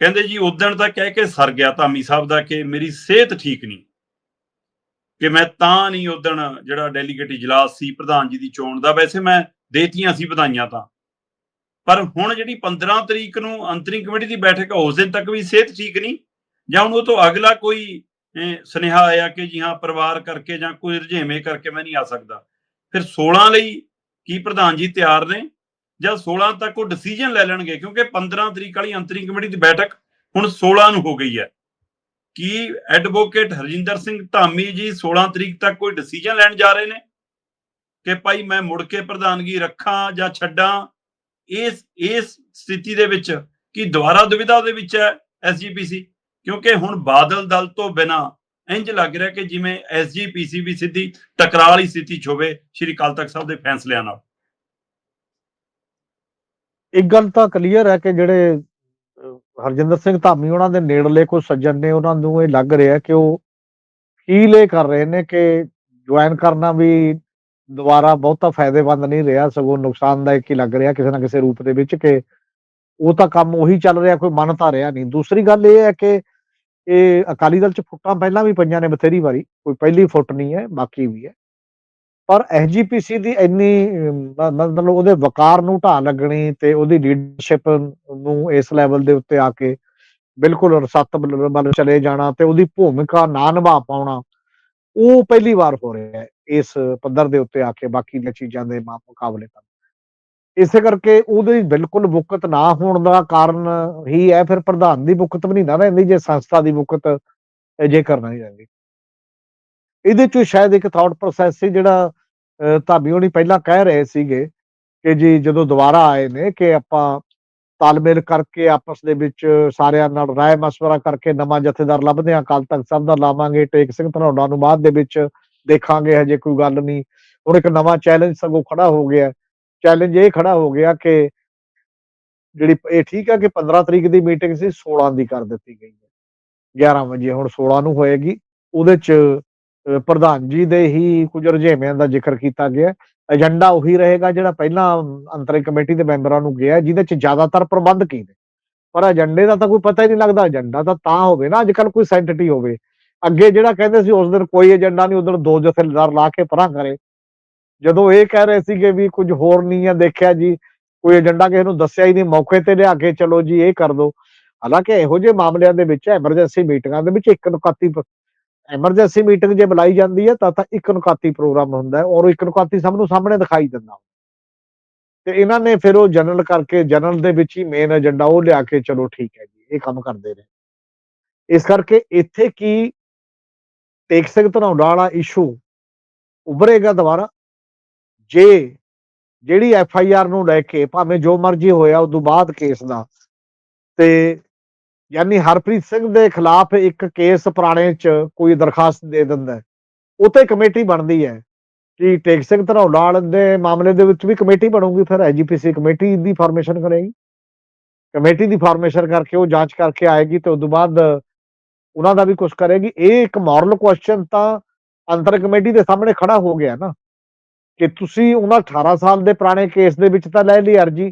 ਕਹਿੰਦੇ ਜੀ ਉਦਣ ਤਾਂ ਕਹਿ ਕੇ ਸਰ ਗਿਆ ਧਾਮੀ ਸਾਹਿਬ ਦਾ ਕਿ ਮੇਰੀ ਸਿਹਤ ਠੀਕ ਨਹੀਂ, ਕਿ ਮੈਂ ਤਾਂ ਨਹੀਂ ਉਦਣ ਜਿਹੜਾ ਡੈਲੀਗੇਟ ਇਜਲਾਸ ਸੀ ਪ੍ਰਧਾਨ ਜੀ ਦੀ ਚੋਣ ਦਾ, ਵੈਸੇ ਮੈਂ ਦੇਤੀਆਂ ਸੀ ਵਧਾਈਆਂ ਤਾਂ। ਪਰ ਹੁਣ ਜਿਹੜੀ 15 ਤਰੀਕ ਨੂੰ ਅੰਤਰਿੰਗ ਕਮੇਟੀ ਦੀ ਬੈਠਕ ਉਸ ਦਿਨ ਤੱਕ ਵੀ ਸਿਹਤ ਠੀਕ ਨਹੀਂ, ਜਾਂ ਹੁਣ ਉਹ ਤੋਂ ਅਗਲਾ ਕੋਈ ਸੁਨੇਹਾ ਆਇਆ ਕਿ ਜੀ ਹਾਂ, ਪਰਿਵਾਰ ਕਰਕੇ ਜਾਂ ਕੋਈ ਰੁਝੇਵੇਂ ਕਰਕੇ ਮੈਂ ਨਹੀਂ ਆ ਸਕਦਾ। ਫਿਰ 16 ਲਈ ਕੀ ਪ੍ਰਧਾਨ ਜੀ ਤਿਆਰ ਨੇ? ਜਾਂ 16 ਤੱਕ ਉਹ ਡਿਸੀਜਨ ਲੈ ਲੈਣਗੇ, ਕਿਉਂਕਿ 15 ਤਰੀਕ ਵਾਲੀ ਅੰਤਰਿੰਗ ਕਮੇਟੀ ਦੀ ਬੈਠਕ ਹੁਣ 16 ਨੂੰ ਹੋ ਗਈ ਹੈ। ਕੀ ਐਡਵੋਕੇਟ ਹਰਜਿੰਦਰ ਸਿੰਘ ਧਾਮੀ ਜੀ 16 ਤਰੀਕ ਤੱਕ ਕੋਈ ਡਿਸੀਜਨ ਲੈਣ ਜਾ ਰਹੇ ਨੇ? ਕਿ ਭਾਈ ਮੈਂ ਮੁੜ ਕੇ ਪ੍ਰਧਾਨਗੀ ਰੱਖਾਂ ਜਾਂ ਛੱਡਾਂ? ਇਸ ਇਸ ਸਥਿਤੀ ਦੇ ਵਿੱਚ ਕੀ ਦੁਬਾਰਾ ਦੁਵਿਧਾ ਦੇ ਵਿੱਚ ਹੈ ਐਸਜੀਪੀਸੀ ਕਿਉਂਕਿ ਹੁਣ ਬਾਦਲ ਦਲ ਤੋਂ ਬਿਨਾ ਇੰਜ ਲੱਗ ਰਿਹਾ ਕਿ ਜਿਵੇਂ ਐਸਜੀਪੀਸੀ ਵੀ ਸਿੱਧੀ ਟਕਰਾਅ ਵਾਲੀ ਸਥਿਤੀ 'ਚ ਹੋਵੇ, ਸ਼੍ਰੀ ਅਕਾਲ ਤਖਤ ਸਾਹਿਬ ਦੇ ਫੈਸਲਿਆਂ ਨਾਲ। ਇੱਕ ਗੱਲ ਤਾਂ ਕਲੀਅਰ ਹੈ ਕਿ ਜਿਹੜੇ ਹਰਜਿੰਦਰ ਸਿੰਘ ਧਾਮੀ ਉਹਨਾਂ ਦੇ ਨੇੜਲੇ ਕੋਈ ਸੱਜਣ ਨੇ, ਉਹਨਾਂ ਨੂੰ ਇਹ ਲੱਗ ਰਿਹਾ ਕਿ ਉਹ ਫੀਲ ਇਹ ਕਰ ਰਹੇ ਨੇ ਕਿ ਜੁਆਇਨ ਕਰਨਾ ਵੀ ਦੁਬਾਰਾ ਬਹੁਤਾ ਫਾਇਦੇਮੰਦ ਨਹੀਂ ਰਿਹਾ, ਸਗੋਂ ਨੁਕਸਾਨਦਾਇਕ ਹੀ ਲੱਗ ਰਿਹਾ ਕਿਸੇ ਨਾ ਕਿਸੇ ਰੂਪ ਦੇ ਵਿੱਚ ਕਿ ਉਹ ਤਾਂ ਕੰਮ ਉਹੀ ਚੱਲ ਰਿਹਾ, ਕੋਈ ਮਨ ਤਾਂ ਰਿਹਾ ਨਹੀਂ। ਦੂਸਰੀ ਗੱਲ ਇਹ ਹੈ ਕਿ ਇਹ ਅਕਾਲੀ ਦਲ ਚ ਫੁੱਟਾਂ ਪਹਿਲਾਂ ਵੀ ਪਈਆਂ ਨੇ ਬਥੇਰੀ ਵਾਰੀ, ਕੋਈ ਪਹਿਲੀ ਫੁੱਟ ਨਹੀਂ ਹੈ, ਬਾਕੀ ਵੀ ਹੈ। ਪਰ ਐਸਜੀਪੀਸੀ ਦੀ ਇੰਨੀ ਮਤਲਬ ਉਹਦੇ ਵਕਾਰ ਨੂੰ ਢਾਹ ਲੱਗਣੀ ਤੇ ਉਹਦੀ ਲੀਡਰਸ਼ਿਪ ਨੂੰ ਇਸ ਲੈਵਲ ਦੇ ਉੱਤੇ ਆ ਕੇ ਬਿਲਕੁਲ ਰਸੱਤ ਵੱਲ ਚਲੇ ਜਾਣਾ ਤੇ ਉਹਦੀ ਭੂਮਿਕਾ ਨਾ ਨਿਭਾ ਪਾਉਣਾ, ਉਹ ਪਹਿਲੀ ਵਾਰ ਹੋ ਰਿਹਾ ਹੈ ਇਸ ਪੱਧਰ ਦੇ ਉੱਤੇ ਆ ਕੇ ਬਾਕੀ ਦੀਆਂ ਚੀਜ਼ਾਂ ਦੇ ਮੁਕਾਬਲੇ ਤਾਂ ਇਸੇ ਕਰਕੇ ਉਹਦੀ ਬਿਲਕੁਲ ਬੁਕਤ ਨਾ ਹੋਣ ਦਾ ਕਾਰਨ ਹੀ ਹੈ, ਫਿਰ ਪ੍ਰਧਾਨ ਦੀ ਬੁਕਤ ਵੀ ਨਹੀਂ ਨਾ ਰਹਿੰਦੀ, ਜੇ ਸੰਸਥਾ ਦੀ ਬੁਕਤ ਜੇ ਕਰਨਾ ਨਹੀਂ ਰਹਿੰਦੀ। ਇਹਦੇ ਚੋਂ ਸ਼ਾਇਦ ਇੱਕ ਥਾਟ ਪ੍ਰੋਸੈਸ ਸੀ ਜਿਹੜਾ ਧਾਮੀ ਹੋਣੀ ਪਹਿਲਾਂ ਕਹਿ ਰਹੇ ਸੀਗੇ ਕਿ ਜੀ ਜਦੋਂ ਦੁਬਾਰਾ ਆਏ ਨੇ ਕਿ ਆਪਾਂ ਤਾਲਮੇਲ ਕਰਕੇ ਆਪਸ ਦੇ ਵਿੱਚ ਸਾਰਿਆਂ ਨਾਲ ਰਾਏ ਮਸ਼ਵਰਾ ਕਰਕੇ ਨਵਾਂ ਜਥੇਦਾਰ ਲੱਭਦੇ ਹਾਂ, ਅਕਾਲ ਤਖਤ ਸਾਹਿਬ ਦਾ ਲਾਵਾਂਗੇ, ਟੇਕ ਸਿੰਘ ਧਨੌੜਾ ਨੂੰ ਬਾਅਦ ਦੇ ਵਿੱਚ ਦੇਖਾਂਗੇ, ਹਜੇ ਕੋਈ ਗੱਲ ਨਹੀਂ। ਹੁਣ ਇੱਕ ਨਵਾਂ ਚੈਲੰਜ ਸਗੋਂ ਖੜਾ ਹੋ ਗਿਆ। ਚੈਲੰਜ ਇਹ ਖੜਾ ਹੋ ਗਿਆ ਕਿ ਜਿਹੜੀ ਇਹ ਠੀਕ ਆ ਕਿ 15 ਤਰੀਕ ਦੀ ਮੀਟਿੰਗ ਸੀ 16 ਦੀ ਕਰ ਦਿੱਤੀ ਗਈ ਹੈ। 11 ਵਜੇ ਹੁਣ 16 ਨੂੰ ਹੋਏਗੀ। ਉਹਦੇ ਚ ਪ੍ਰਧਾਨ ਜੀ ਦੇ ਹੀ ਕੁਝ ਰੁਝੇਵਿਆਂ ਦਾ ਜ਼ਿਕਰ ਕੀਤਾ ਗਿਆ। ਏਜੰਡਾ ਉਹੀ ਰਹੇਗਾ ਜਿਹੜਾ ਪਹਿਲਾਂ ਅੰਤਰਿਮ ਕਮੇਟੀ ਦੇ ਮੈਂਬਰਾਂ ਨੂੰ ਗਿਆ, ਜਿਹਦੇ ਚ ਜ਼ਿਆਦਾਤਰ ਪ੍ਰਬੰਧ ਕੀ ਨੇ? ਪਰ ਏਜੰਡੇ ਦਾ ਤਾਂ ਕੋਈ ਪਤਾ ਹੀ ਨਹੀਂ ਲੱਗਦਾ। ਏਜੰਡਾ ਤਾਂ ਤਾਂ ਹੋਵੇ ਨਾ ਅੱਜ ਕੱਲ ਕੋਈ ਸੈਂਟੀਟੀ ਹੋਵੇ। ਅੱਗੇ ਜਿਹੜਾ ਕਹਿੰਦੇ ਸੀ, ਉਸ ਦਿਨ ਕੋਈ ਏਜੰਡਾ ਨਹੀਂ ਉਧਰ ਦੋ ਜਥੇਦਾਰ ਲਾ ਕੇ ਪਰਾਂ ਕਰੇ। ਜਦੋਂ ਇਹ ਕਹਿ ਰਹੇ ਸੀਗੇ ਵੀ ਕੁਝ ਹੋਰ ਨਹੀਂ ਆ ਦੇਖਿਆ ਜੀ, ਕੋਈ ਏਜੰਡਾ ਕਿਸੇ ਨੂੰ ਦੱਸਿਆ ਹੀ ਨਹੀਂ, ਮੌਕੇ ਤੇ ਲਿਆ ਕੇ ਚਲੋ ਜੀ, ਇਹ ਕਰ ਦੋ। ਹਾਲਾਂਕਿ ਇਹੋ ਜਿਹੇ ਮਾਮਲਿਆਂ ਦੇ ਵਿੱਚ ਐਮਰਜੈਂਸੀ ਮੀਟਿੰਗਾਂ ਦੇ ਵਿੱਚ ਇੱਕ ਨੁਕਾਤੀ ਐਮਰਜੈਂਸੀ ਮੀਟਿੰਗ ਜੇ ਬੁਲਾਈ ਜਾਂਦੀ ਹੈ, ਤਾਂ ਤਾਂ ਇੱਕ ਨੁਕਾਤੀ ਪ੍ਰੋਗਰਾਮ ਹੁੰਦਾ ਔਰ ਇੱਕ ਨੁਕਾਤੀ ਸਭ ਨੂੰ ਸਾਹਮਣੇ ਦਿਖਾਈ ਦਿੰਦਾ। ਤੇ ਇਹਨਾਂ ਨੇ ਫਿਰ ਉਹ ਜਨਰਲ ਕਰਕੇ ਜਨਰਲ ਦੇ ਵਿੱਚ ਹੀ ਮੇਨ ਏਜੰਡਾ ਉਹ ਲਿਆ ਕੇ ਚਲੋ ਠੀਕ ਹੈ ਜੀ, ਇਹ ਕੰਮ ਕਰਦੇ ਨੇ ਇਸ ਕਰਕੇ ਇੱਥੇ ਕੀ ਟੇਕ ਸਿੰਘ ਧਨੌੜਾ ਵਾਲਾ ਇਸ਼ੂ ਉਭਰੇਗਾ ਦੁਬਾਰਾ, ਜੇ ਜਿਹੜੀ ਐਫ ਆਈ ਆਰ ਨੂੰ ਲੈ ਕੇ ਭਾਵੇਂ ਜੋ ਮਰਜ਼ੀ ਹੋਇਆ ਉਸ ਤੋਂ ਬਾਅਦ ਕੇਸ ਦਾ, ਤੇ ਯਾਨੀ ਹਰਪ੍ਰੀਤ ਸਿੰਘ ਦੇ ਖਿਲਾਫ ਇੱਕ ਕੇਸ ਪੁਰਾਣੇ ਚ ਕੋਈ ਦਰਖਾਸਤ ਦੇ ਦਿੰਦਾ ਹੈ। ਉਹ ਤੇ ਕਮੇਟੀ ਬਣਦੀ ਹੈ। ਕਿ ਟੇਕ ਸਿੰਘ ਧਨੌਲਾ ਵਾਲੇ ਦੇ ਮਾਮਲੇ ਦੇ ਵਿੱਚ ਵੀ ਕਮੇਟੀ ਬਣੂਗੀ, ਫਿਰ ਐਜੀਪੀਸੀ ਕਮੇਟੀ ਦੀ ਫਾਰਮੇਸ਼ਨ ਕਰੇਗੀ। ਕਮੇਟੀ ਦੀ ਫਾਰਮੇਸ਼ਨ ਕਰਕੇ ਉਹ ਜਾਂਚ ਕਰਕੇ ਆਏਗੀ ਤੇ ਉਸ ਤੋਂ ਬਾਅਦ ਉਹਨਾਂ ਦਾ ਵੀ ਕੁਝ ਕਰੇਗੀ। ਇਹ ਇੱਕ ਮੋਰਲ ਕੁਐਸਚਨ ਤਾਂ ਅੰਤਰ ਕਮੇਟੀ ਦੇ ਸਾਹਮਣੇ ਖੜਾ ਹੋ ਗਿਆ ਨਾ। ਕਿ ਤੁਸੀਂ ਉਹਨਾਂ 18 ਸਾਲ ਦੇ ਪੁਰਾਣੇ ਕੇਸ ਦੇ ਵਿੱਚ ਤਾਂ ਲੈ ਲਈ ਅਰਜੀ,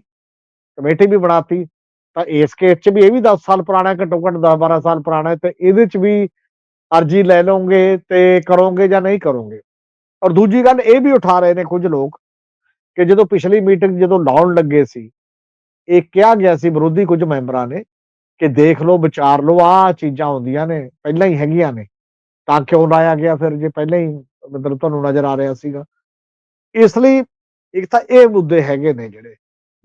ਕਮੇਟੀ ਵੀ ਬਣਾਤੀ। ਤਾਂ ਇਸ ਕੇਸ 'ਚ ਵੀ ਇਹ ਵੀ 10 ਸਾਲ ਪੁਰਾਣਾ ਘੱਟੋ ਘੱਟ 10 12 ਸਾਲ ਪੁਰਾਣਾ ਤੇ ਇਹਦੇ 'ਚ ਵੀ ਅਰਜੀ ਲੈ ਲਓਗੇ ਤੇ ਕਰੋਗੇ ਜਾਂ ਨਹੀਂ ਕਰੋਗੇ। ਔਰ ਦੂਜੀ ਗੱਲ ਇਹ ਵੀ ਉਠਾ ਰਹੇ ਨੇ ਕੁਝ ਲੋਕ ਕਿ ਜਦੋਂ ਪਿਛਲੀ ਮੀਟਿੰਗ ਜਦੋਂ ਲਾਉਣ ਲੱਗੇ ਸੀ, ਇਹ ਕਿਹਾ ਗਿਆ ਸੀ ਵਿਰੋਧੀ ਕੁਝ ਮੈਂਬਰਾਂ ਨੇ ਕਿ ਦੇਖ ਲਓ, ਵਿਚਾਰ ਲਓ, ਆਹ ਚੀਜ਼ਾਂ ਹੁੰਦੀਆਂ ਨੇ, ਪਹਿਲਾਂ ਹੀ ਹੈਗੀਆਂ ਨੇ, ਤਾਂ ਕਿਉਂ ਲਾਇਆ ਗਿਆ ਫਿਰ ਜੇ ਪਹਿਲਾਂ ਹੀ ਮਤਲਬ ਤੁਹਾਨੂੰ ਨਜ਼ਰ ਆ ਰਿਹਾ ਸੀਗਾ। ਇਸ ਲਈ ਇੱਕ ਤਾਂ ਇਹ ਮੁੱਦੇ ਹੈਗੇ ਨੇ ਜਿਹੜੇ।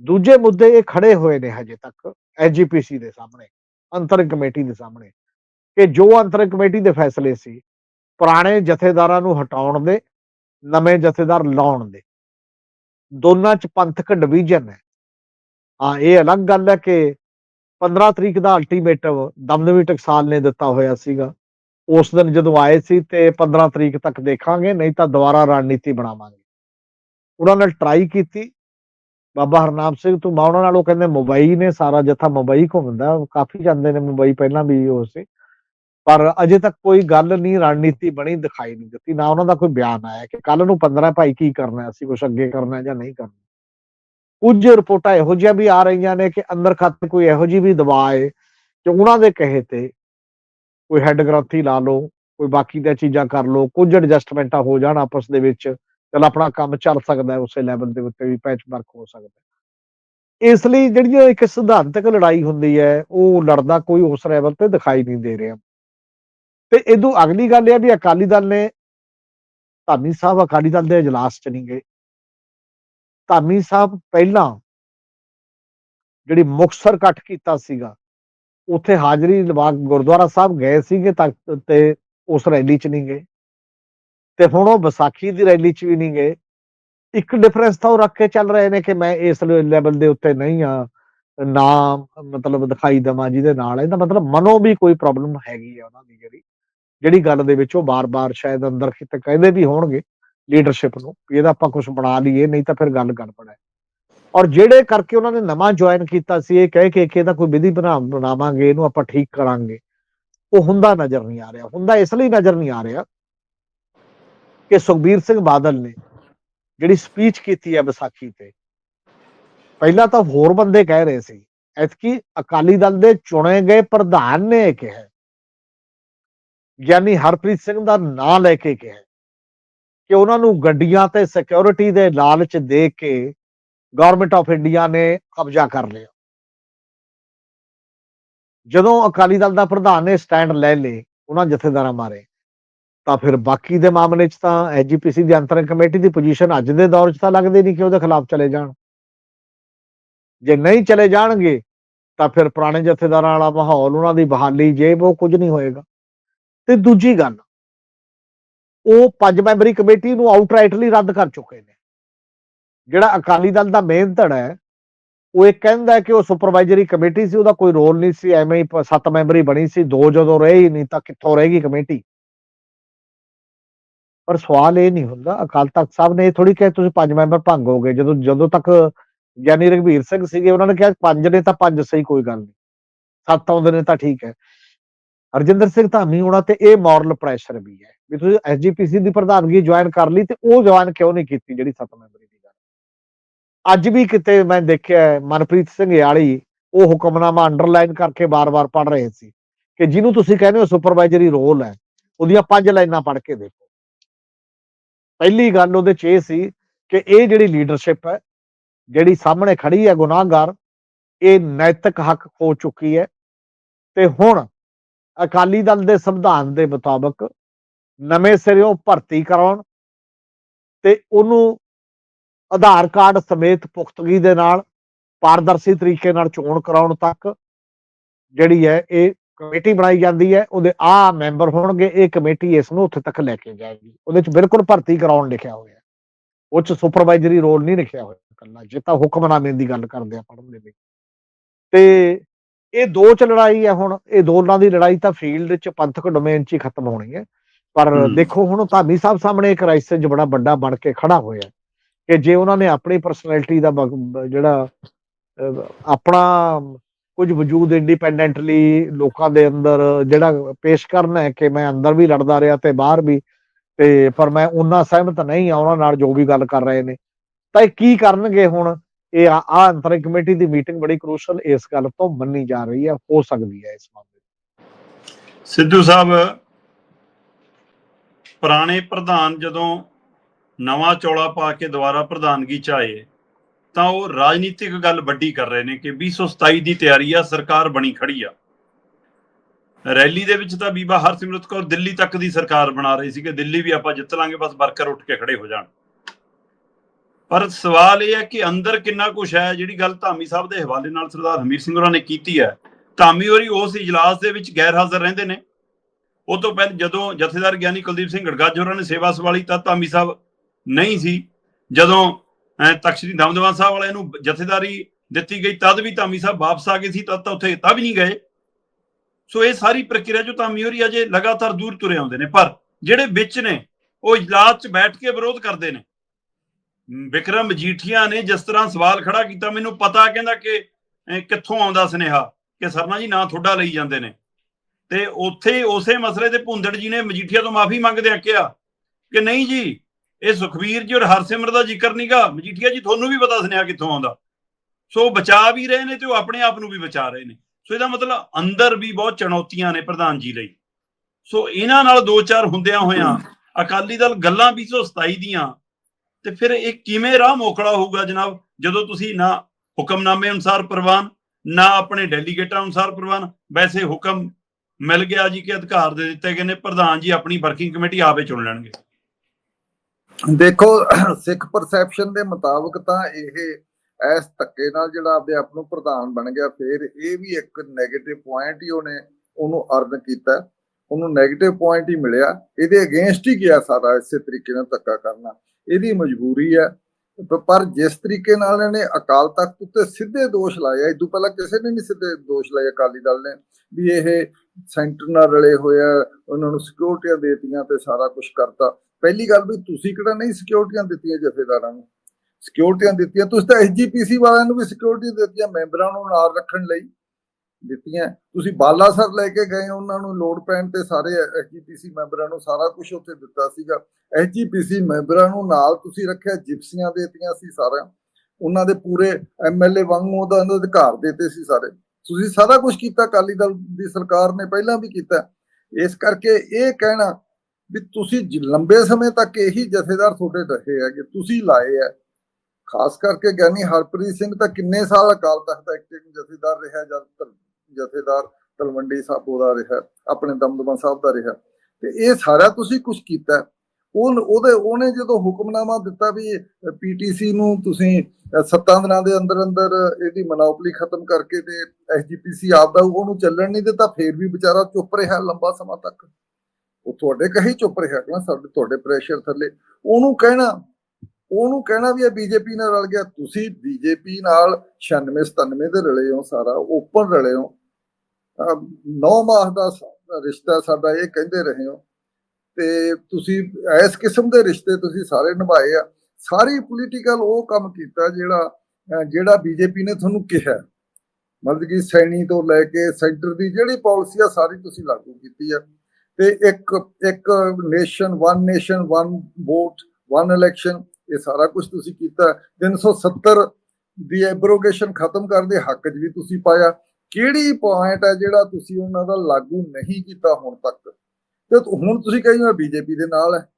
ਦੂਜੇ ਮੁੱਦੇ ਇਹ ਖੜੇ ਹੋਏ ਨੇ ਹਜੇ ਤੱਕ ਐਜੀਪੀਸੀ ਦੇ ਸਾਹਮਣੇ ਅੰਤਰ ਕਮੇਟੀ ਦੇ ਸਾਹਮਣੇ, ਕਿ ਜੋ ਅੰਤਰ ਕਮੇਟੀ ਦੇ ਫੈਸਲੇ ਸੀ, ਪੁਰਾਣੇ ਜਥੇਦਾਰਾਂ ਨੂੰ ਹਟਾਉਣ ਦੇ, ਨਵੇਂ ਜਥੇਦਾਰ ਲਾਉਣ ਦੇ, ਦੋਨਾਂ ਚ ਪੰਥਕ ਡਿਵੀਜ਼ਨ ਹੈ। ਹਾਂ, ਇਹ ਅਲੱਗ ਗੱਲ ਹੈ ਕਿ 15 ਤਰੀਕ ਦਾ ਅਲਟੀਮੇਟਮ ਦਮਦਮੀ ਟਕਸਾਲ ਨੇ ਦਿੱਤਾ ਹੋਇਆ ਸੀਗਾ। ਉਸ ਦਿਨ ਜਦੋਂ ਆਏ ਸੀ ਤੇ 15 ਤਰੀਕ ਤੱਕ ਦੇਖਾਂਗੇ, ਨਹੀਂ ਤਾਂ ਦੁਬਾਰਾ ਰਣਨੀਤੀ ਬਣਾਵਾਂਗੇ। ਉਹਨਾਂ ਨੇ ਟਰਾਈ ਕੀਤੀ ਬਾਬਾ ਹਰਨਾਮ ਸਿੰਘ ਤੋਂ ਮਾਉਣਾ ਨਾਲ ਉਹ ਕਹਿੰਦੇ ਮੁੰਬਈ ਨੇ ਸਾਰਾ ਜਥਾ ਮੁੰਬਈ ਘੁੰਮਦਾ, ਕਾਫੀ ਜਾਂਦੇ ਨੇ ਮੁੰਬਈ ਪਹਿਲਾਂ ਵੀ ਉਹ ਸੀ। ਪਰ ਅਜੇ ਤੱਕ ਕੋਈ ਗੱਲ ਨਹੀਂ, ਰਣਨੀਤੀ ਬਣੀ, ਦਿਖਾਈ ਨਹੀਂ ਦਿੱਤੀ। ਨਾ ਉਹਨਾਂ ਦਾ ਕੋਈ ਬਿਆਨ ਆਇਆ ਕਿ ਕੱਲ ਨੂੰ 15 ਭਾਈ ਕੀ ਕਰਨਾ, ਅਸੀਂ ਕੁਝ ਅੱਗੇ ਕਰਨਾ ਜਾਂ ਨਹੀਂ ਕਰਨਾ। ਕੁਝ ਰਿਪੋਰਟਾਂ ਇਹੋ ਜਿਹੀਆਂ ਵੀ ਆ ਰਹੀਆਂ ਨੇ ਕਿ ਅੰਦਰ ਖਾਤੇ ਕੋਈ ਇਹੋ ਜਿਹੀ ਵੀ ਦਬਾਅ ਹੈ ਕਿ ਉਹਨਾਂ ਦੇ ਕਹੇ ਤੇ ਕੋਈ ਹੈੱਡ ਗ੍ਰੰਥੀ ਲਾ ਲਓ, ਕੋਈ ਬਾਕੀ ਦੀਆਂ ਚੀਜ਼ਾਂ ਕਰ ਲਓ, ਕੁਝ ਐਡਜਸਟਮੈਂਟਾਂ ਹੋ ਜਾਣ ਆਪਸ ਦੇ ਵਿੱਚ। ਚਲ ਆਪਣਾ ਕੰਮ ਚੱਲ ਸਕਦਾ ਹੈ, ਉਸੇ ਲੈਵਲ ਦੇ ਉੱਤੇ ਵੀ ਪੈਚ ਵਰਕ ਹੋ ਸਕਦਾ ਇਸ ਲਈ ਜਿਹੜੀ ਇੱਕ ਸਿਧਾਂਤਕ ਲੜਾਈ ਹੁੰਦੀ ਹੈ, ਉਹ ਲੜਦਾ ਕੋਈ ਉਸ ਲੈਵਲ ਤੇ ਦਿਖਾਈ ਨਹੀਂ ਦੇ ਰਿਹਾ। ਤੇ ਇਦੋਂ ਅਗਲੀ ਗੱਲ ਇਹ ਆ ਵੀ ਅਕਾਲੀ ਦਲ ਨੇ ਧਾਮੀ ਸਾਹਿਬ, ਅਕਾਲੀ ਦਲ ਦੇ ਇਜਲਾਸ ਚ ਨਹੀਂ ਗਏ। ਧਾਮੀ ਸਾਹਿਬ ਪਹਿਲਾਂ ਜਿਹੜੀ ਮੁਕਤਸਰ ਇਕੱਠ ਕੀਤਾ ਸੀਗਾ, ਉੱਥੇ ਹਾਜ਼ਰੀ ਲਵਾ ਗੁਰਦੁਆਰਾ ਸਾਹਿਬ ਗਏ ਸੀਗੇ ਤਖ਼ਤ ਤੇ ਉਸ ਰੈਲੀ ਚ ਨਹੀਂ ਗਏ। ਤੇ ਹੁਣ ਉਹ ਵਿਸਾਖੀ ਦੀ ਰੈਲੀ ਚ ਵੀ ਨਹੀਂ ਗਏ। ਇੱਕ ਡਿਫਰੈਂਸ ਤਾਂ ਉਹ ਰੱਖ ਕੇ ਚੱਲ ਰਹੇ ਨੇ ਕਿ ਮੈਂ ਇਸ ਲੈਵਲ ਦੇ ਉੱਤੇ ਨਹੀਂ ਆ। ਨਾ ਮਤਲਬ ਦਿਖਾਈ ਦਵਾਂ ਜਿਹਦੇ ਨਾਲ। ਇਹਦਾ ਮਤਲਬ ਮਨੋਂ ਵੀ ਕੋਈ ਪ੍ਰੋਬਲਮ ਹੈਗੀ ਆ ਉਹਨਾਂ ਦੀ ਜਿਹੜੀ ਜਿਹੜੀ ਗੱਲ ਦੇ ਵਿੱਚ ਉਹ ਬਾਰ-ਬਾਰ ਸ਼ਾਇਦ ਅੰਦਰ ਕਿਤੇ ਕਹਿੰਦੇ ਵੀ ਹੋਣਗੇ ਲੀਡਰਸ਼ਿਪ ਨੂੰ ਵੀ ਇਹਦਾ ਆਪਾਂ ਕੁਝ ਬਣਾ ਲਈਏ, ਨਹੀਂ ਤਾਂ ਫਿਰ ਗੱਲ ਗੜਬੜ ਹੈ। ਔਰ ਜਿਹੜੇ ਕਰਕੇ ਉਹਨਾਂ ਨੇ ਨਵਾਂ ਜੁਆਇਨ ਕੀਤਾ ਸੀ, ਇਹ ਕਹਿ ਕੇ ਕਿ ਇਹਦਾ ਕੋਈ ਵਿਧੀ ਬਣਾ, ਬਣਾਵਾਂਗੇ, ਇਹਨੂੰ ਆਪਾਂ ਠੀਕ ਕਰਾਂਗੇ। ਉਹ ਹੁੰਦਾ ਨਜ਼ਰ ਨਹੀਂ ਆ ਰਿਹਾ। ਹੁੰਦਾ ਇਸ ਲਈ ਨਜ਼ਰ ਨਹੀਂ ਆ ਰਿਹਾ ਕਿ ਸੁਖਬੀਰ ਸਿੰਘ ਬਾਦਲ ਨੇ ਜਿਹੜੀ ਸਪੀਚ ਕੀਤੀ ਹੈ ਵਿਸਾਖੀ ਤੇ, ਪਹਿਲਾਂ ਤਾਂ ਹੋਰ ਬੰਦੇ ਕਹਿ ਰਹੇ ਸੀ, ਐਤਕੀ ਅਕਾਲੀ ਦਲ ਦੇ ਚੁਣੇ ਗਏ ਪ੍ਰਧਾਨ ਨੇ ਇਹ ਕਿਹਾ ਗਿਆਨੀ ਹਰਪ੍ਰੀਤ ਸਿੰਘ ਦਾ ਨਾਂ ਲੈ ਕੇ ਕਿਹਾ ਕਿ ਉਹਨਾਂ ਨੂੰ ਗੱਡੀਆਂ ਤੇ ਸਿਕਿਉਰਿਟੀ ਦੇ ਲਾਲਚ ਦੇ ਕੇ ਗਵਰਨਮੈਂਟ ਆਫ ਇੰਡੀਆ ਨੇ ਕਬਜ਼ਾ ਕਰ ਲਿਆ। ਜਦੋਂ ਅਕਾਲੀ ਦਲ ਦਾ ਪ੍ਰਧਾਨ ਨੇ ਸਟੈਂਡ ਲੈ ਲੇ ਉਹਨਾਂ ਜਥੇਦਾਰਾਂ ਮਾਰੇ। ਤਾਂ ਫਿਰ ਬਾਕੀ ਦੇ ਮਾਮਲੇ 'ਚ ਤਾਂ ਐਜੀਪੀਸੀ ਦੀ ਅੰਤਰਿਮ ਕਮੇਟੀ ਦੀ ਪੋਜੀਸ਼ਨ ਅੱਜ ਦੇ ਦੌਰ 'ਚ ਤਾਂ ਲੱਗਦੇ ਨਹੀਂ ਕਿ ਉਹਦੇ ਖਿਲਾਫ ਚਲੇ ਜਾਣ। ਜੇ ਨਹੀਂ ਚਲੇ ਜਾਣਗੇ, ਤਾਂ ਫਿਰ ਪੁਰਾਣੇ ਜਥੇਦਾਰਾਂ ਵਾਲਾ ਮਾਹੌਲ, ਉਹਨਾਂ ਦੀ ਬਹਾਲੀ, ਜੇਬ, ਉਹ ਕੁਝ ਨਹੀਂ ਹੋਏਗਾ। ਤੇ ਦੂਜੀ ਗੱਲ, ਉਹ ਪੰਜ ਮੈਂਬਰੀ ਕਮੇਟੀ ਨੂੰ ਆਊਟਰਾਈਟਲੀ ਰੱਦ ਕਰ ਚੁੱਕੇ ਨੇ। ਜਿਹੜਾ ਅਕਾਲੀ ਦਲ ਦਾ ਮੇਨ ਧੜਾ ਹੈ, ਉਹ ਇਹ ਕਹਿੰਦਾ ਕਿ ਉਹ ਸੁਪਰਵਾਈਜ਼ਰੀ ਕਮੇਟੀ ਸੀ, ਉਹਦਾ ਕੋਈ ਰੋਲ ਨਹੀਂ ਸੀ, ਐਵੇਂ ਹੀ ਸੱਤ ਮੈਂਬਰੀ ਬਣੀ ਸੀ, ਦੋ ਜਦੋਂ ਰਹੇ ਹੀ ਨਹੀਂ ਤਾਂ ਕਿੱਥੋਂ ਰਹੇਗੀ ਕਮੇਟੀ? ਪਰ ਸਵਾਲ ਇਹ ਨਹੀਂ ਹੁੰਦਾ, ਅਕਾਲ ਤਖਤ ਸਾਹਿਬ ਨੇ ਇਹ ਥੋੜੀ ਕਿਹਾ, ਤੁਸੀਂ ਪੰਜ ਮੈਂਬਰ ਭੰਗ ਹੋ ਗਏ, ਜਦੋਂ ਜਦੋਂ ਤੱਕ ਗਿਆਨੀ ਰਘਵੀਰ ਸਿੰਘ ਸੀਗੇ, ਉਹਨਾਂ ਨੇ ਕਿਹਾ ਪੰਜ ਨੇ ਤਾਂ ਪੰਜ ਸਹੀ, ਕੋਈ ਗੱਲ ਨਹੀਂ। ਸੱਤ ਆਉਂਦੇ ਨੇ ਤਾਂ ਠੀਕ ਹੈ। ਹਰਜਿੰਦਰ ਸਿੰਘ ਧਾਮੀ ਹੋਣਾ ਤੇ ਇਹ ਮੋਰਲ ਪ੍ਰੈਸ਼ਰ ਵੀ ਹੈ, ਵੀ ਤੁਸੀਂ ਐਸਜੀਪੀਸੀ ਦੀ ਪ੍ਰਧਾਨਗੀ ਜੁਆਇਨ ਕਰ ਲਈ ਤੇ ਉਹ ਜੁਆਇਨ ਕਿਉਂ ਨਹੀਂ ਕੀਤੀ ਜਿਹੜੀ ਸੱਤ ਮੈਂਬਰੀ ਦੀ ਗੱਲ ਅੱਜ ਵੀ ਕਿਤੇ ਮੈਂ ਦੇਖਿਆ ਮਨਪ੍ਰੀਤ ਸਿੰਘ ਯਾਲੀ ਉਹ ਹੁਕਮਨਾਮਾ ਅੰਡਰਲਾਈਨ ਕਰਕੇ ਬਾਰ-ਬਾਰ ਪੜ ਰਹੇ ਸੀ ਕਿ ਜਿਹਨੂੰ ਤੁਸੀਂ ਕਹਿੰਦੇ ਹੋ ਸੁਪਰਵਾਈਜ਼ਰੀ ਰੋਲ ਹੈ, ਉਹਦੀਆਂ ਪੰਜ ਲਾਈਨਾਂ ਪੜ ਕੇ ਦੇਖੋ। ਪਹਿਲੀ ਗੱਲ ਉਹਦੇ ਚ ਇਹ ਸੀ ਕਿ ਇਹ ਜਿਹੜੀ ਲੀਡਰਸ਼ਿਪ ਹੈ, ਜਿਹੜੀ ਸਾਹਮਣੇ ਖੜੀ ਹੈ ਗੁਨਾਹਗਾਰ, ਇਹ ਨੈਤਿਕ ਹੱਕ ਹੋ ਚੁੱਕੀ ਹੈ। ਤੇ ਹੁਣ ਅਕਾਲੀ ਦਲ ਦੇ ਸੰਵਿਧਾਨ ਦੇ ਮੁਤਾਬਕ ਨਵੇਂ ਸਿਰਿਓਂ ਭਰਤੀ ਕਰਾਉਣ ਤੇ ਉਹਨੂੰ ਆਧਾਰ ਕਾਰਡ ਸਮੇਤ ਪੁਖਤਗੀ ਦੇ ਨਾਲ ਪਾਰਦਰਸ਼ੀ ਤਰੀਕੇ ਨਾਲ ਚੋਣ ਕਰਾਉਣ ਤੱਕ ਜਿਹੜੀ ਹੈ ਇਹ ਕਮੇਟੀ ਬਣਾਈ ਜਾਂਦੀ ਹੈ ਉਹਦੇ ਆ ਮੈਂਬਰ ਹੋਣਗੇ ਇਹ ਕਮੇਟੀ ਇਸ ਨੂੰ ਉੱਥੇ ਤੱਕ ਲੈ ਕੇ ਜਾਏਗੀ। ਉਹਦੇ ਚ ਬਿਲਕੁਲ ਭਰਤੀ ਕਰਾਉਣ ਲਿਖਿਆ ਹੋਇਆ ਉਹ ਚ ਸੁਪਰਵਾਈਜ਼ਰੀ ਰੋਲ ਨਹੀਂ ਲਿਖਿਆ ਹੋਇਆ ਕੱਲਾ ਜੇ ਤਾਂ ਹੁਕਮਨਾਮੇ ਦੀ ਗੱਲ ਕਰਦੇ ਆ ਪੜ੍ਹਨ ਦੇ ਵਿੱਚ ਤੇ ਇਹ ਦੋ ਚ ਲੜਾਈ ਹੈ ਹੁਣ ਇਹ ਦੋਨਾਂ ਦੀ ਲੜਾਈ ਤਾਂ ਫੀਲਡ ਚ ਪੰਥਕ ਡੋਮੇਨ ਚ ਹੀ ਖਤਮ ਹੋਣੀ ਹੈ। ਪਰ। ਦੇਖੋ ਹੁਣ ਧਾਮੀ ਸਾਹਿਬ ਸਾਹਮਣੇ ਇੱਕ ਕ੍ਰਾਈਸਿਸ ਬੜਾ ਵੱਡਾ ਬਣ ਕੇ ਖੜਾ ਹੋਇਆ ਕਿ ਜੇ ਉਹਨਾਂ ਨੇ ਆਪਣੀ ਪਰਸਨੈਲਿਟੀ ਦਾ ਜਿਹੜਾ ਆਪਣਾ ਕੁਝ ਵਜੂਦ ਇੰਡੀਪੈਂਡੈਂਟਲੀ ਲੋਕਾਂ ਦੇ ਅੰਦਰ ਜਿਹੜਾ ਪੇਸ਼ ਕਰਨਾ ਹੈ ਕਿ ਮੈਂ ਅੰਦਰ ਵੀ ਲੜਦਾ ਰਿਹਾ ਤੇ ਬਾਹਰ ਵੀ, ਤੇ ਪਰ ਮੈਂ ਉਹਨਾਂ ਸਹਿਮਤ ਨਹੀਂ ਆ ਉਹਨਾਂ ਨਾਲ ਜੋ ਵੀ ਗੱਲ ਕਰ ਰਹੇ ਨੇ। ਤਾਂ ਇਹ ਕੀ ਕਰਨਗੇ ਹੁਣ? ਇਹ ਆ ਆਹ ਕਮੇਟੀ ਦੀ ਮੀਟਿੰਗ ਬੜੀ ਕ੍ਰੂਸ਼ਲ ਇਸ ਗੱਲ ਤੋਂ ਮੰਨੀ ਜਾ ਰਹੀ ਹੈ, ਹੋ ਸਕਦੀ ਹੈ ਇਸ ਮਾਮਲੇ ਸਿੱਧੂ ਸਾਹਿਬ, ਪੁਰਾਣੇ ਪ੍ਰਧਾਨ ਜਦੋਂ ਨਵਾਂ ਚੌਲਾ ਪਾ ਕੇ ਦੁਬਾਰਾ ਪ੍ਰਧਾਨਗੀ ਚ ਆਏ ਤਾਂ ਉਹ ਰਾਜਨੀਤਿਕ ਗੱਲ ਵੱਡੀ ਕਰ ਰਹੇ ਨੇ ਕਿ 227 ਦੀ ਤਿਆਰੀ ਆ, ਸਰਕਾਰ ਬਣੀ ਖੜੀ ਆ। ਰੈਲੀ ਦੇ ਵਿੱਚ ਤਾਂ ਬੀਬਾ ਹਰਸਿਮਰਤ ਕੌਰ ਦਿੱਲੀ ਤੱਕ ਦੀ ਸਰਕਾਰ ਬਣਾ ਰਹੀ ਸੀ ਕਿ ਦਿੱਲੀ ਵੀ ਆਪਾਂ ਜਿੱਤ ਲਾਂਗੇ, ਬਸ ਵਰਕਰ ਉੱਠ ਕੇ ਖੜੇ ਹੋ ਜਾਣ। ਪਰ ਸਵਾਲ ਇਹ ਹੈ ਕਿ ਅੰਦਰ ਕਿੰਨਾ ਕੁਝ ਹੈ, ਜਿਹੜੀ ਗੱਲ ਧਾਮੀ ਸਾਹਿਬ ਦੇ ਹਵਾਲੇ ਨਾਲ ਸਰਦਾਰ ਹਮੀਰ ਸਿੰਘ ਹੋਰਾਂ ਨੇ ਕੀਤੀ ਹੈ, ਧਾਮੀ ਹੋਰੀ ਉਸ ਇਜਲਾਸ ਦੇ ਵਿੱਚ ਗੈਰ ਹਾਜ਼ਰ ਰਹਿੰਦੇ ਨੇ। ਉਹ ਤੋਂ ਪਹਿਲਾਂ ਜਦੋਂ ਜਥੇਦਾਰ ਗਿਆਨੀ ਕੁਲਦੀਪ ਸਿੰਘ ਗੜਗਾਜ ਹੋਰਾਂ ਨੇ ਸੇਵਾ ਸੰਭਾਲੀ ਤਾਂ ਧਾਮੀ ਸਾਹਿਬ ਨਹੀਂ ਸੀ। ਜਦੋਂ ਤਖ਼ਤ ਸ੍ਰੀ ਦਮਦਮਾ ਸਾਹਿਬ ਵਾਲਿਆਂ ਨੂੰ ਜਥੇਦਾਰੀ ਦਿੱਤੀ ਗਈ, ਤਦ ਵੀ ਧਾਮੀ ਸਾਹਿਬ ਵਾਪਸ ਆ ਗਏ ਸੀ, ਤਦ ਤਾਂ ਉੱਥੇ ਤਾਂ ਵੀ ਨਹੀਂ ਗਏ। ਸੋ ਇਹ ਸਾਰੀ ਪ੍ਰਕਿਰਿਆ ਜੋ ਧਾਮੀ ਹੋਰੀ ਅਜੇ ਲਗਾਤਾਰ ਦੂਰ ਤੁਰੇ ਆਉਂਦੇ ਨੇ, ਪਰ ਜਿਹੜੇ ਵਿੱਚ ਨੇ, ਉਹ ਇਜਲਾਸ 'ਚ ਬੈਠ ਕੇ ਵਿਰੋਧ ਕਰਦੇ ਨੇ। ਵਿਕਰਮ ਮਜੀਠੀਆ ਨੇ ਜਿਸ ਤਰ੍ਹਾਂ ਸਵਾਲ ਖੜਾ ਕੀਤਾ, ਮੈਨੂੰ ਪਤਾ ਕਹਿੰਦਾ ਕਿ ਕਿੱਥੋਂ ਆਉਂਦਾ ਸੁਨੇਹਾ ਕਿ ਸਰਨਾ ਜੀ ਨਾਂ ਤੁਹਾਡਾ ਲਈ ਜਾਂਦੇ ਨੇ। ਤੇ ਉੱਥੇ ਉਸੇ ਮਸਲੇ ਤੇ ਭੁੰਦੜ ਜੀ ਨੇ ਮਜੀਠੀਆ ਤੋਂ ਮਾਫੀ ਮੰਗਦਿਆਂ ਕਿਹਾ ਕਿ ਨਹੀਂ ਜੀ ਇਹ ਸੁਖਵੀਰ ਜੀ ਔਰ ਹਰਸਿਮਰ ਦਾ ਜ਼ਿਕਰ ਨਹੀਂਗਾ ਮਜੀਠੀਆ ਜੀ, ਤੁਹਾਨੂੰ ਵੀ ਪਤਾ ਸੁਨੇਹਾ ਕਿੱਥੋਂ ਆਉਂਦਾ। ਸੋ ਬਚਾ ਵੀ ਰਹੇ ਨੇ ਤੇ ਉਹ ਆਪਣੇ ਆਪ ਨੂੰ ਵੀ ਬਚਾ ਰਹੇ ਨੇ। ਸੋ ਇਹਦਾ ਮਤਲਬ ਅੰਦਰ ਵੀ ਬਹੁਤ ਚੁਣੌਤੀਆਂ ਨੇ ਪ੍ਰਧਾਨ ਜੀ ਲਈ। ਸੋ ਇਹਨਾਂ ਨਾਲ ਦੋ ਚਾਰ ਹੁੰਦਿਆਂ ਹੋਇਆਂ ਅਕਾਲੀ ਦਲ ਗੱਲਾਂ 227 ਦੀਆਂ। ਤੇ ਫਿਰ ਇਹ ਕਿਵੇਂ ਰਾਹ ਮੋਕਲਾ ਹੋਊਗਾ ਜਨਾਬ? ਜਦੋਂ ਤੁਸੀਂ ਨਾ ਹੁਕਮਨਾਮੇ ਅਨੁਸਾਰ ਪ੍ਰਵਾਨ, ਨਾ ਆਪਣੇ ਡੈਲੀਗੇਟਾਂ ਅਨੁਸਾਰ ਪ੍ਰਵਾਨ, ਵੈਸੇ ਹੁਕਮ ਮਿਲ ਗਿਆ ਜੀ ਕਿ ਅਧਿਕਾਰ ਦੇ ਦਿੱਤੇ ਗਏ ਨੇ, ਪ੍ਰਧਾਨ ਜੀ ਆਪਣੀ ਵਰਕਿੰਗ ਕਮੇਟੀ ਆਪੇ ਚੁਣ ਲੈਣਗੇ। ਦੇਖੋ, ਸਿੱਖ ਪਰਸੈਪਸ਼ਨ ਦੇ ਮੁਤਾਬਕ ਤਾਂ ਇਹ ਇਸ ਧੱਕੇ ਨਾਲ ਜਿਹੜਾ ਆਪਦੇ ਆਪ ਨੂੰ ਪ੍ਰਧਾਨ ਬਣ ਗਿਆ, ਫਿਰ ਇਹ ਵੀ ਇੱਕ 네ਗੇਟਿਵ ਪੁਆਇੰਟ ਹੀ ਉਹਨੇ ਉਹਨੂੰ ਅਰਨ ਕੀਤਾ। ਉਹਨੂੰ 네ਗੇਟਿਵ ਪੁਆਇੰਟ ਹੀ ਮਿਲਿਆ। ਇਹਦੇ ਅਗੇਂਸਟ ਹੀ ਗਿਆ ਸਾਰਾ ਇਸੇ ਤਰੀਕੇ ਨਾਲ ਧੱਕਾ ਕਰਨਾ। ਇਹਦੀ ਮਜਬੂਰੀ ਹੈ। ਪਰ ਜਿਸ ਤਰੀਕੇ ਨਾਲ ਇਹਨੇ ਅਕਾਲ ਤਖਤ ਉੱਤੇ ਸਿੱਧੇ ਦੋਸ਼ ਲਾਇਆ ਇਹ ਤੋਂ ਪਹਿਲਾਂ ਕਿਸੇ ਨੇ ਨਹੀਂ ਸਿੱਧੇ ਦੋਸ਼ ਲਾਏ, ਅਕਾਲੀ ਦਲ ਨੇ, ਵੀ ਇਹ ਸੈਂਟਰ ਨਾਲ ਰਲੇ ਹੋਏ ਆ, ਉਹਨਾਂ ਨੂੰ ਸਿਕਿਉਰਟੀਆਂ ਦੇਤੀਆਂ ਤੇ ਸਾਰਾ ਕੁਝ ਕਰਤਾ। ਪਹਿਲੀ ਗੱਲ ਵੀ ਤੁਸੀਂ ਕਿਹੜਾ ਨਹੀਂ ਸਿਕਿਉਰਟੀਆਂ ਦਿੱਤੀਆਂ ਜਥੇਦਾਰਾਂ ਨੂੰ? ਸਿਕਿਉਰਟੀਆਂ ਦਿੱਤੀਆਂ, ਤੁਸੀਂ ਤਾਂ ਐਸਜੀਪੀਸੀ ਵਾਲਿਆਂ ਨੂੰ ਵੀ ਸਿਕਿਉਰਿਟੀ ਦਿੱਤੀਆਂ, ਮੈਂਬਰਾਂ ਨੂੰ ਨਾਲ ਰੱਖਣ ਲਈ ਦਿੱਤੀਆਂ। ਤੁਸੀਂ ਬਾਲਾਸਰ ਲੈ ਕੇ ਗਏ, ਉਹਨਾਂ ਨੂੰ ਲੋਡ ਪੈਣ ਤੇ ਸਾਰੇ ਐਸਜੀਪੀਸੀ ਮੈਂਬਰਾਂ ਨੂੰ ਸਾਰਾ ਕੁਝ ਉੱਥੇ ਦਿੱਤਾ ਸੀਗਾ। ਐਸਜੀਪੀਸੀ ਮੈਂਬਰਾਂ ਨੂੰ ਨਾਲ ਤੁਸੀਂ ਰੱਖਿਆ, ਜਿਪਸੀਆਂ ਦੇਤੀਆਂ ਸੀ ਸਾਰਾ ਉਹਨਾਂ ਦੇ ਪੂਰੇ ਐਮਐਲਏ ਵਾਂਗੂ ਉਹਦਾ ਅਧਿਕਾਰ ਦਿੱਤੇ ਸੀ ਸਾਰੇ। ਤੁਸੀਂ ਸਾਰਾ ਕੁਝ ਕੀਤਾ, ਅਕਾਲੀ ਦਲ ਦੀ ਸਰਕਾਰ ਨੇ ਪਹਿਲਾਂ ਵੀ ਕੀਤਾ। ਇਸ ਕਰਕੇ ਇਹ ਕਹਿਣਾ ਵੀ ਤੁਸੀਂ ਲੰਬੇ ਸਮੇਂ ਤੱਕ ਇਹੀ ਜਥੇਦਾਰ ਤੁਹਾਡੇ ਰਹੇ ਹੈਗੇ ਤੁਸੀਂ ਲਾਏ ਆ। ਖਾਸ ਕਰਕੇ ਗਿਆਨੀ ਹਰਪ੍ਰੀਤ ਸਿੰਘ ਤਾਂ ਕਿੰਨੇ ਸਾਲ ਅਕਾਲ ਤਖਤ ਦਾ ਐਕਟਿੰਗ ਜਥੇਦਾਰ ਰਿਹਾ ਜਦ ਜਥੇਦਾਰ ਤਲਵੰਡੀ ਸਾਬੋ ਦਾ ਰਿਹਾ ਆਪਣੇ ਦਮਦਮਾ ਸਾਹਿਬ ਦਾ ਰਿਹਾ। ਤੇ ਇਹ ਸਾਰਾ ਤੁਸੀਂ ਕੁਝ ਕੀਤਾ। ਉਹ ਉਹਦੇ ਉਹਨੇ ਜਦੋਂ ਹੁਕਮਨਾਮਾ ਦਿੱਤਾ ਵੀ ਪੀਟੀਸੀ ਨੂੰ ਤੁਸੀਂ ਅ, ਸੱਤਾਂ ਦਿਨਾਂ ਦੇ ਅੰਦਰ ਅੰਦਰ ਇਹਦੀ ਮਨੋਪਲੀ ਖਤਮ ਕਰਕੇ ਤੇ ਐਸਜੀਪੀਸੀ ਆਪ ਦਾ ਉਹਨੂੰ ਚੱਲਣ ਨਹੀਂ ਦਿੱਤਾ ਫੇਰ ਵੀ ਵਿਚਾਰਾ ਚੁੱਪ ਰਿਹਾ ਲੰਬਾ ਸਮਾਂ ਤੱਕ। ਉਹ ਤੁਹਾਡੇ ਕਹੀ ਚੁੱਪ ਰਿਹਾ ਨਾ ਸਾਡੇ, ਤੁਹਾਡੇ ਪ੍ਰੈਸ਼ਰ ਥੱਲੇ। ਉਹਨੂੰ ਕਹਿਣਾ ਉਹਨੂੰ ਕਹਿਣਾ ਵੀ ਇਹ ਬੀਜੇਪੀ ਨਾਲ ਰਲ ਗਿਆ। ਤੁਸੀਂ ਬੀਜੇਪੀ ਨਾਲ 96 97 ਦੇ ਰਲੇ ਹੋ ਸਾਰਾ ਓਪਨ ਰਲੇ ਹੋ। 9 ਮਾਹ ਦਾ ਰਿਸ਼ਤਾ ਸਾਡਾ ਇਹ ਕਹਿੰਦੇ ਰਹੇ ਹੋ। ਤੇ ਤੁਸੀਂ ਇਸ ਕਿਸਮ ਦੇ ਰਿਸ਼ਤੇ ਤੁਸੀਂ ਸਾਰੇ ਨਿਭਾਏ ਆ। ਸਾਰੀ ਪੋਲੀਟੀਕਲ ਉਹ ਕੰਮ ਕੀਤਾ ਜਿਹੜਾ, ਅਹ ਜਿਹੜਾ ਬੀਜੇਪੀ ਨੇ ਤੁਹਾਨੂੰ ਕਿਹਾ। ਮਤਲਬ ਕਿ ਸੈਣੀ ਤੋਂ ਲੈ ਕੇ ਸੈਂਟਰ ਦੀ ਜਿਹੜੀ ਪਾਲਿਸੀ ਆ, ਸਾਰੀ ਤੁਸੀਂ ਲਾਗੂ ਕੀਤੀ ਆ। ਤੇ ਇੱਕ ਇੱਕ nation one nation one vote one election ਇਹ ਸਾਰਾ ਕੁਝ ਤੁਸੀਂ ਕੀਤਾ। 370 ਦੀ ਐਬਰੋਗੇਸ਼ਨ ਖਤਮ ਕਰਨ ਦੇ ਹੱਕ 'ਚ ਵੀ ਤੁਸੀਂ ਪਾਇਆ। ਕਿਹੜੀ ਪੁਆਇੰਟ ਹੈ ਜਿਹੜਾ ਤੁਸੀਂ ਉਹਨਾਂ ਦਾ ਲਾਗੂ ਨਹੀਂ ਕੀਤਾ ਹੁਣ ਤੱਕ? ਤੇ ਹੁਣ ਤੁਸੀਂ ਕਹਿੰਦੇ ਹੋ ਬੀਜੇਪੀ ਦੇ ਨਾਲ ਹੈ।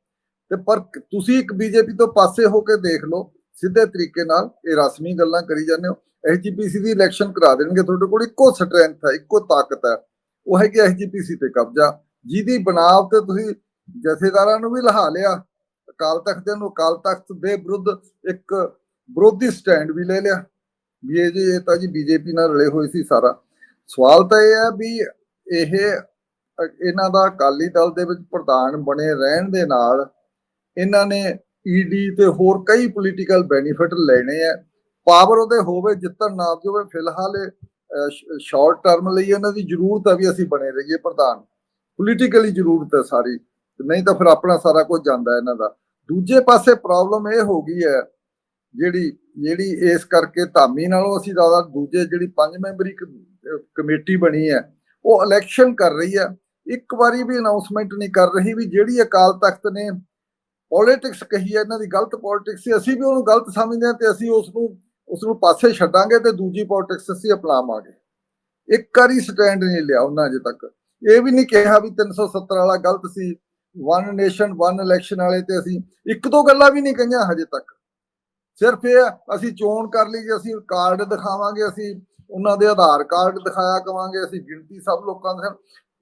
ਤੇ ਪਰ ਤੁਸੀਂ ਇੱਕ ਬੀਜੇਪੀ ਤੋਂ ਪਾਸੇ ਹੋ ਕੇ ਦੇਖ ਲਓ, ਸਿੱਧੇ ਤਰੀਕੇ ਨਾਲ ਇਹ ਰਸਮੀ ਗੱਲਾਂ ਕਰੀ ਜਾਂਦੇ ਹੋ। ਐਸਜੀਪੀਸੀ ਦੀ ਇਲੈਕਸ਼ਨ ਕਰਾ ਦੇਣਗੇ ਤੁਹਾਡੇ ਕੋਲ। ਇੱਕੋ ਸਟਰੈਂਥ ਹੈ, ਇੱਕੋ ਤਾਕਤ ਹੈ। ਉਹ ਹੈ ਕਿ ਐਸਜੀਪੀਸੀ ਤੇ ਕਬਜ਼ਾ। ਜਿਹਦੀ ਬਣਾਵ ਤੇ ਤੁਸੀਂ ਜਥੇਦਾਰਾਂ ਨੂੰ ਵੀ ਲਹਾ ਲਿਆ, ਅਕਾਲ ਤਖਤ ਨੂੰ, ਅਕਾਲ ਤਖਤ ਦੇ ਵਿਰੁੱਧ ਇੱਕ ਵਿਰੋਧੀ ਸਟੈਂਡ ਵੀ ਲੈ ਲਿਆ। ਵੀ ਇਹ ਜੀ, ਇਹ ਤਾਂ ਜੀ ਬੀਜੇਪੀ ਨਾਲ ਰਲੇ ਹੋਏ ਸੀ ਸਾਰਾ। ਸਵਾਲ ਤਾਂ ਇਹ ਹੈ ਵੀ ਇਹ, ਇਹਨਾਂ ਦਾ ਅਕਾਲੀ ਦਲ ਦੇ ਵਿੱਚ ਪ੍ਰਧਾਨ ਬਣੇ ਰਹਿਣ ਦੇ ਨਾਲ ਇਹਨਾਂ ਨੇ ਈਡੀ ਤੇ ਹੋਰ ਕਈ ਪੋਲੀਟੀਕਲ ਬੈਨੀਫਿਟ ਲੈਣੇ ਆ। ਪਾਵਰ ਉਹਦੇ ਹੋਵੇ, ਜਿੱਤਣ ਨਾ ਹੋਵੇ, ਫਿਲਹਾਲ ਸ਼ਾਰਟ ਟਰਮ ਲਈ ਇਹਨਾਂ ਦੀ ਜ਼ਰੂਰਤ ਆ ਵੀ ਅਸੀਂ ਬਣੇ ਰਹੀਏ ਪ੍ਰਧਾਨ। ਪੋਲੀਟੀਕਲੀ ਜ਼ਰੂਰਤ ਹੈ ਸਾਰੀ ਨਹੀਂ ਤਾਂ ਫਿਰ ਆਪਣਾ ਸਾਰਾ ਕੁਝ ਜਾਂਦਾ ਇਹਨਾਂ ਦਾ। ਦੂਜੇ ਪਾਸੇ ਪ੍ਰੋਬਲਮ ਇਹ ਹੋ ਗਈ ਹੈ, ਜਿਹੜੀ ਜਿਹੜੀ ਇਸ ਕਰਕੇ ਧਾਮੀ ਨਾਲੋਂ ਅਸੀਂ ਜ਼ਿਆਦਾ ਦੂਜੇ ਜਿਹੜੀ ਪੰਜ ਮੈਂਬਰੀ ਕ- ਕਮੇਟੀ ਬਣੀ ਹੈ, ਉਹ ਇਲੈਕਸ਼ਨ ਕਰ ਰਹੀ ਹੈ। ਇੱਕ ਵਾਰੀ ਵੀ ਅਨਾਉਂਸਮੈਂਟ ਨਹੀਂ ਕਰ ਰਹੀ ਵੀ ਜਿਹੜੀ ਅਕਾਲ ਤਖਤ ਨੇ ਪੋਲਿਟਿਕਸ ਕਹੀ ਹੈ, ਇਹਨਾਂ ਦੀ ਗਲਤ ਪੋਲਿਟਿਕਸ ਸੀ, ਅਸੀਂ ਵੀ ਉਹਨੂੰ ਗਲਤ ਸਮਝਦੇ ਹਾਂ ਤੇ ਅਸੀਂ ਉਸ ਨੂੰ ਉਸ ਨੂੰ ਪਾਸੇ ਛੱਡਾਂਗੇ ਤੇ ਦੂਜੀ ਪੋਲਿਟਿਕਸ ਅਸੀਂ ਅਪਣਾਵਾਂਗੇ। ਇੱਕ ਵਾਰੀ ਸਟੈਂਡ ਨਹੀਂ ਲਿਆ ਉਹਨਾਂ ਅਜੇ ਤੱਕ। ਇਹ ਵੀ ਨਹੀਂ ਕਿਹਾ ਵੀ 370 ਵਾਲਾ ਗਲਤ ਸੀ। ਵਨ ਨੇਸ਼ਨ ਵਨ ਇਲੈਕਸ਼ਨ ਵਾਲੇ ਤੇ ਅਸੀਂ ਇੱਕ ਦੋ ਗੱਲਾਂ ਵੀ ਨਹੀਂ ਕਹੀਆਂ ਹਜੇ ਤੱਕ। ਸਿਰਫ ਇਹ ਆ, ਅਸੀਂ ਚੋਣ ਕਰ ਲਈ ਜੀ ਅਸੀਂ ਕਾਰਡ ਦਿਖਾਵਾਂਗੇ ਅਸੀਂ ਉਹਨਾਂ ਦੇ ਆਧਾਰ ਕਾਰਡ ਦਿਖਾਇਆ ਕਵਾਂਗੇ ਅਸੀਂ ਗਿਣਤੀ ਸਭ ਲੋਕਾਂ ਦੇ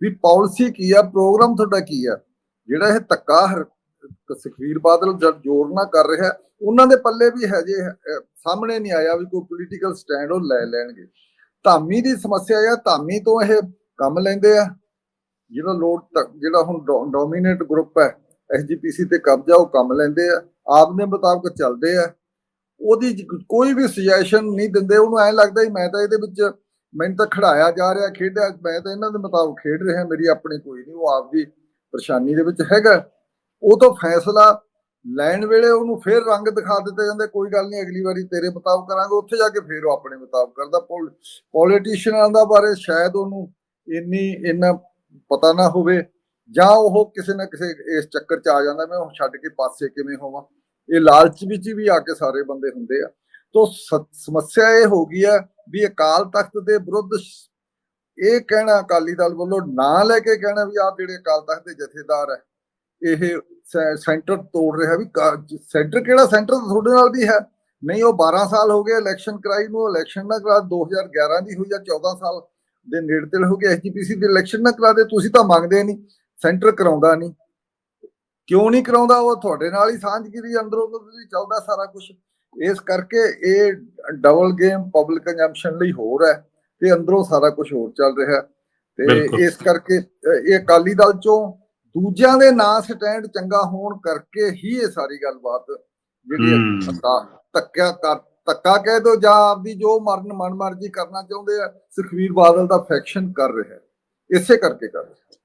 ਵੀ ਪਾਲਿਸੀ ਕੀ ਆ ਪ੍ਰੋਗਰਾਮ ਤੁਹਾਡਾ ਕੀ ਆ? ਜਿਹੜਾ ਇਹ ਧੱਕਾ ਹਰ- ਸੁਖਬੀਰ ਬਾਦਲ ਜਦ ਜ਼ੋਰ ਨਾਲ ਕਰ ਰਿਹਾ ਉਹਨਾਂ ਦੇ ਪੱਲੇ ਵੀ ਹਜੇ ਸਾਹਮਣੇ ਨਹੀਂ ਆਇਆ ਵੀ ਕੋਈ ਪੋਲੀਟੀਕਲ ਸਟੈਂਡ ਉਹ ਲੈ ਲੈਣਗੇ। ਧਾਮੀ ਦੀ ਸਮੱਸਿਆ ਆ ਧਾਮੀ ਤੋਂ ਇਹ ਕੰਮ ਲੈਂਦੇ ਆ। ਜਿਹੜਾ ਲੋਡ ਤੱਕ ਜਿਹੜਾ ਹੁਣ ਡੋਮੀਨੇਟ ਗਰੁੱਪ ਹੈ ਐਸਜੀਪੀਸੀ ਤੇ ਕਬਜ਼ਾ, ਉਹ ਕੰਮ ਲੈਂਦੇ ਆ, ਆਪ ਦੇ ਮੁਤਾਬਕ ਚੱਲਦੇ ਆ। ਉਹਦੀ ਕੋਈ ਵੀ ਸੁਜੈਸ਼ਨ ਨਹੀਂ ਦਿੰਦੇ, ਉਹਨੂੰ ਐਂ ਲੱਗਦਾ ਹੀ ਮੈਂ ਤਾਂ ਇਹਦੇ ਵਿੱਚ, ਮੈਨੂੰ ਤਾਂ ਖੜਾਇਆ ਜਾ ਰਿਹਾ, ਖੇਡਿਆ, ਮੈਂ ਤਾਂ ਇਹਨਾਂ ਦੇ ਮੁਤਾਬਕ ਖੇਡ ਰਿਹਾ, ਮੇਰੀ ਆਪਣੀ ਕੋਈ ਨਹੀਂ, ਉਹ ਆਪ ਦੀ ਪਰੇਸ਼ਾਨੀ ਦੇ ਵਿੱਚ ਹੈਗਾ। ਉਹ ਤੋਂ ਫੈਸਲਾ ਲੈਣ ਵੇਲੇ ਉਹਨੂੰ ਫੇਰ ਰੰਗ ਦਿਖਾ ਦਿੱਤੇ ਜਾਂਦੇ, ਕੋਈ ਗੱਲ ਨਹੀਂ, ਅਗਲੀ ਵਾਰੀ ਤੇਰੇ ਮੁਤਾਬਕ ਕਰਾਂਗੇ, ਉੱਥੇ ਜਾ ਕੇ ਫੇਰ ਉਹ ਆਪਣੇ ਮੁਤਾਬਕ ਕਰਦਾ। ਪੋਲੀਟੀਸ਼ੀਅਨਾਂ ਦਾ ਬਾਰੇ ਸ਼ਾਇਦ ਉਹਨੂੰ ਇੰਨੀ, ਇੰਨਾ ਪਤਾ ਨਾ ਹੋਵੇ ਜਾਂ ਉਹ ਕਿਸੇ ਨਾ ਕਿਸੇ ਇਸ ਚੱਕਰ 'ਚ ਆ ਜਾਂਦਾ, ਮੈਂ ਉਹ ਛੱਡ ਕੇ ਪਾਸੇ ਕਿਵੇਂ ਹੋਵਾਂ? ਇਹ ਲਾਲਚ ਵਿੱਚ ਵੀ ਆ ਕੇ ਸਾਰੇ ਬੰਦੇ ਹੁੰਦੇ ਆ। ਤੋਂ ਸ- ਸਮੱਸਿਆ ਇਹ ਹੋ ਗਈ ਹੈ ਵੀ ਅਕਾਲ ਤਖਤ ਦੇ ਵਿਰੁੱਧ ਇਹ ਕਹਿਣਾ ਅਕਾਲੀ ਦਲ ਵੱਲੋਂ ਨਾ ਲੈ ਕੇ ਕਹਿਣਾ ਵੀ ਆਹ ਜਿਹੜੇ ਅਕਾਲ ਤਖਤ ਦੇ ਜਥੇਦਾਰ ਹੈ ਇਹ ਸੈਂਟਰ ਤੋੜ ਰਿਹਾ ਵੀ ਸੈਂਟਰ ਕਿਹੜਾ? ਸੈਂਟਰ ਤੁਹਾਡੇ ਨਾਲ ਵੀ ਹੈ। ਨਹੀਂ, ਉਹ 12 ਸਾਲ ਹੋ ਗਏ, ਇਲੈਕਸ਼ਨ ਕਰਾਈ ਨੂੰ, ਇਲੈਕਸ਼ਨ ਨਾ ਕਰਾ 2011 ਦੀ ਹੋਈ ਜਾਂ 14 ਸਾਲ ਦੇ ਨੇੜੇ ਹੋ ਗਏ ਐਸਜੀਪੀਸੀ ਦੀ ਇਲੈਕਸ਼ਨ ਨਾ ਕਰਾ ਦੇ ਤੁਸੀਂ ਤਾਂ ਮੰਗਦੇ ਨਹੀਂ ਸੈਂਟਰ ਕਰਾਉਂਦਾ ਨਹੀਂ ਕਿਉਂ ਨਹੀਂ ਕਰਾਉਂਦਾ ਉਹ ਤੁਹਾਡੇ ਨਾਲ ਹੀ ਸਾਂਝਗਿਰੀ ਅੰਦਰੋਂ ਅੰਦਰ ਚੱਲਦਾ ਸਾਰਾ ਕੁਝ ਇਸ ਕਰਕੇ ਇਹ ਡਬਲ ਗੇਮ ਪਬਲਿਕ ਕੰਜੰਪਸ਼ਨ ਲਈ ਹੋਰ ਹੈ ਤੇ ਅੰਦਰੋਂ ਸਾਰਾ ਕੁਝ ਹੋਰ ਚੱਲ ਰਿਹਾ। ਤੇ। ਇਸ ਕਰਕੇ ਇਹ ਅਕਾਲੀ ਦਲ ਚੋਂ ਦੂਜਿਆਂ ਦੇ ਨਾਂ ਸਟੈਂਡ ਚੰਗਾ ਹੋਣ ਕਰਕੇ ਹੀ ਇਹ ਸਾਰੀ ਗੱਲਬਾਤ ਜਿਹੜੀ ਧੱਕਾ ਧੱਕਿਆ ਕਰ ਧੱਕਾ ਕਹਿ ਦੋ ਜਾਂ ਆਪਦੀ ਜੋ ਮਰਨ ਮਨਮਰਜ਼ੀ ਕਰਨਾ ਚਾਹੁੰਦੇ ਆ, ਸੁਖਵੀਰ ਬਾਦਲ ਦਾ ਫੈਕਸ਼ਨ ਕਰ ਰਿਹਾ ਇਸੇ ਕਰਕੇ ਕਰ ਰਿਹਾ